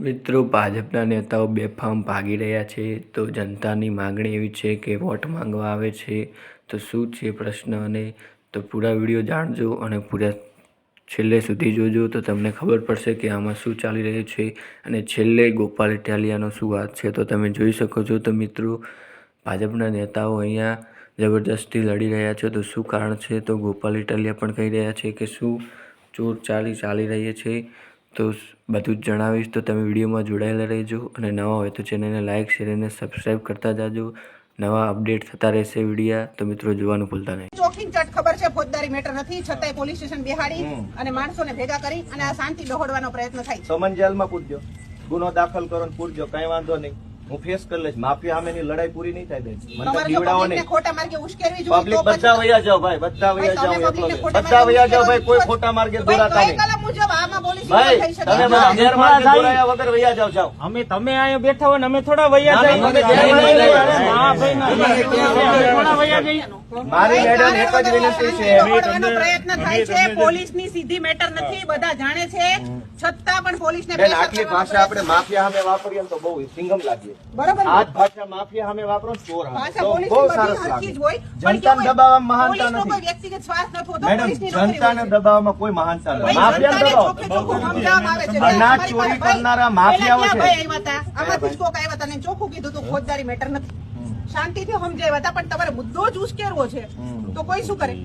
મિત્રો, ભાજપના નેતાઓ બેફામ ભાગી રહ્યા છે. તો જનતાની માગણી એવી છે કે વોટ માંગવા આવે છે. તો શું છે પ્રશ્ન? અને તો પૂરા વીડિયો જાણજો અને પૂરા છેલ્લે સુધી જોજો. તો તમને ખબર પડશે કે આમાં શું ચાલી રહ્યું છે. અને છેલ્લે ગોપાલ ઇટાલિયાનો શું વાત છે તો તમે જોઈ શકો છો. તો મિત્રો, ભાજપના નેતાઓ અહીંયા જબરદસ્તી લડી રહ્યા છે. તો શું કારણ છે? તો ગોપાલ ઇટાલિયા પણ કહી રહ્યા છે કે શું ચોર ચાલી ચાલી રહી છે. તો બધું જ જણાવીશ. તો તમે વિડીયોમાં જોડાયેલા રહેજો અને નવા હોય તો ચેનલને લાઇક શેર અને સબસ્ક્રાઈબ કરતા જાજો. નવા અપડેટ થતા રહેશે વિડીયા. તો મિત્રો જોવાનું ભૂલતા નહીં. ચોખીન ચટ ખબર છે? ફોજદારી મેટર નથી. છતાંય પોલીસ સ્ટેશન બિહાડી અને માણસોને ભેગા કરી અને આ શાંતિ દોહડવાનો પ્રયત્ન થાય સમન જેલમાં પૂરજો ગુનો દાખલ કરો પૂરજો. કઈ વાંધો નહીં. હું ફેસ કરી લઈશ. માફિયા સામેની લડાઈ પૂરી નહીં થાય બેન. મને પબ્લિકને નહીં. ખોટા માર્ગે ઉશ્કેરવી જોઈએ પબ્લિક બધા વયા જાઓ ભાઈ. બધા વૈયા જાઓ બધા વયા જાઓ ભાઈ. કોઈ ખોટા માર્ગે ભાઈ, દોરાતા નહીં. ભાઈ તમે વગર વયા જાઓ. જાઓ અમે તમે અહીંયા બેઠા હોય ને અમે થોડા વૈયા જાય ના, ના, મારી મેડમ એક જ વિનંતી છે. દોહડવાનો પ્રયત્ન થાય છે પોલીસની સીધી મેટર નથી બધા જાણે છે છતાં પણ પોલીસને બેન pressure આટલી ભાષા આપણે માફિયા સામે વાપરીએ ને તો બહુ સિંગમ લાગીએ. બરોબર આ ભાષા માફિયા સામે વાપરો ચોર સામે. ભાષા તો પોલીસની બહુ સરસ લાગે. જનતાને દબાવવામાં મહાનતા કોઈ નથી. વ્યક્તિગત સ્વાર્થ નથી હોતો. મેડમ જનતાને દબાવવામાં કોઈ મહાનતા નથી. માફિયા દબાવો. અનાજ ચોરી કરનારા માફિયાઓ છે. આમાંથી આવ્યા હતા ચોખ્ખું કીધું હતું ફોજદારી મેટર નથી. શાંતિથી સમજાવ્યા હતા પણ તમારે મુદ્દો જ ઉશ્કેરવો છે. તો કોઈ શું કરે?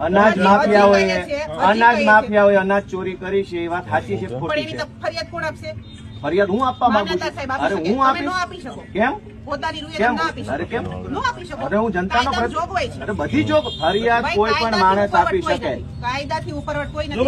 અનાજ માફિયા હોય અનાજ માફિયા હોય અનાજ ચોરી કરી છે એ વાત સાચી છે પણ ખોટી એની છે. ફરિયાદ કોણ આપશે? ફરિયાદ હું આપવા માંગુ છું? આપી અરે શકે. હું આપી કેમ? પોતાની રૂએ કેમ? ના આપી શકો. અરે કેમ? ન આપી શકો. અરે હું જનતાનો કાયદામાં પ્રતિ- જોગવાઈ છે. અરે બધી જોગ ફરિયાદ ભાઈ, કોઈ પણ કાયદાથી ઉપર કોઈ નથી.